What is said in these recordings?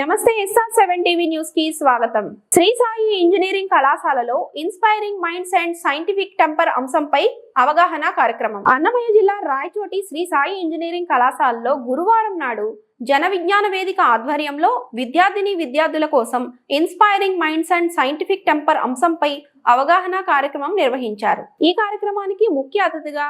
నమస్తే SR seven TV న్యూస్కి స్వాగతం. శ్రీ సాయి ఇంజనీరింగ్ కళాశాలలో inspiring minds and scientific temper అంశంపై అవగాహన కార్యక్రమం. అన్నమయ్య జిల్లా రాయచోటి శ్రీ సాయి ఇంజనీరింగ్ కళాశాలలో గురువారం నాడు జన విజ్ఞాన వేదిక ఆధ్వర్యంలో విద్యార్థిని విద్యార్థుల కోసం inspiring minds and scientific temper అంశంపై అవగాహన కార్యక్రమం నిర్వహించారు. ఈ కార్యక్రమానికి ముఖ్య అతిథిగా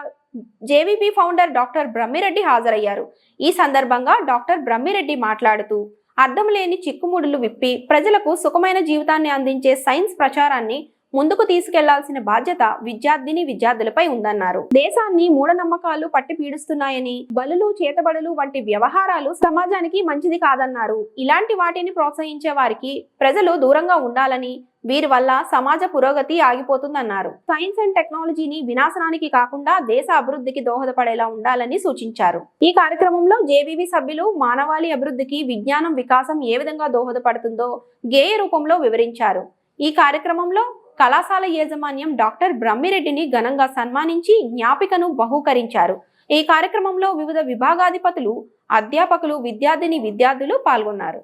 జేవీపీ ఫౌండర్ డాక్టర్ బ్రహ్మిరెడ్డి హాజరయ్యారు. ఈ సందర్భంగా డాక్టర్ బ్రహ్మిరెడ్డి మాట్లాడుతూ అర్థం లేని చిక్కుముడులు విప్పి ప్రజలకు సుఖమైన జీవితాన్ని అందించే సైన్స్ ప్రచారాన్ని ముందుకు తీసుకెళ్ళాల్సిన బాధ్యత విద్యార్థిని విద్యార్థులపై ఉందన్నారు. దేశాన్ని మూఢనమ్మకాలు పట్టి పీడిస్తున్నాయని బలులు చేతబడులు వంటి వ్యవహారాలు సమాజానికి మంచిది కాదన్నారు. ఇలాంటి వాటిని ప్రోత్సహించే వారికి ప్రజలు దూరంగా ఉండాలని వీరి వల్ల సమాజ పురోగతి ఆగిపోతుందన్నారు. సైన్స్ అండ్ టెక్నాలజీని వినాశనానికి కాకుండా దేశ అభివృద్ధికి దోహదపడేలా ఉండాలని సూచించారు. ఈ కార్యక్రమంలో జేవీవి సభ్యులు మానవాళి అభివృద్ధికి విజ్ఞానం వికాసం ఏ విధంగా దోహదపడుతుందో గేయ రూపంలో వివరించారు. ఈ కార్యక్రమంలో కళాశాల యాజమాన్యం డాక్టర్ బ్రహ్మిరెడ్డిని ఘనంగా సన్మానించి జ్ఞాపికను బహూకరించారు. ఈ కార్యక్రమంలో వివిధ విభాగాధిపతులు అధ్యాపకులు విద్యార్థిని విద్యార్థులు పాల్గొన్నారు.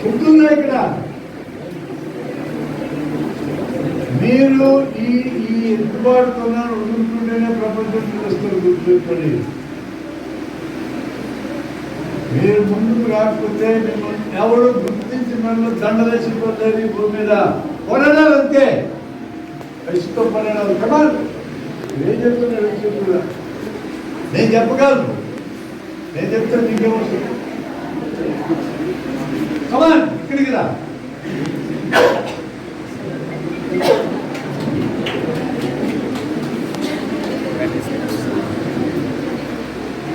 చెప్తున్నా ఇక్కడ. మీరు ఈ ఈ ఎత్తుబాటుతోనే ఉంటుంటేనే ప్రపంచం తెలుస్తుంది గుర్తుపెట్టుకోండి మీరు ముందుకు రాకపోతే మిమ్మల్ని ఎవరు గుర్తించి మిమ్మల్ని దండలేసిపోతారు ఈ భూమి మీద. పోరాడాలి అంతే. కసితో పోరాడాలి కమాల్ ఏం చెప్తున్నాడు చెప్తున్నా నేను చెప్పగలను. నేను చెప్తే నీకేమొస్తుంది కమాన్ ఇక్కడికి రా.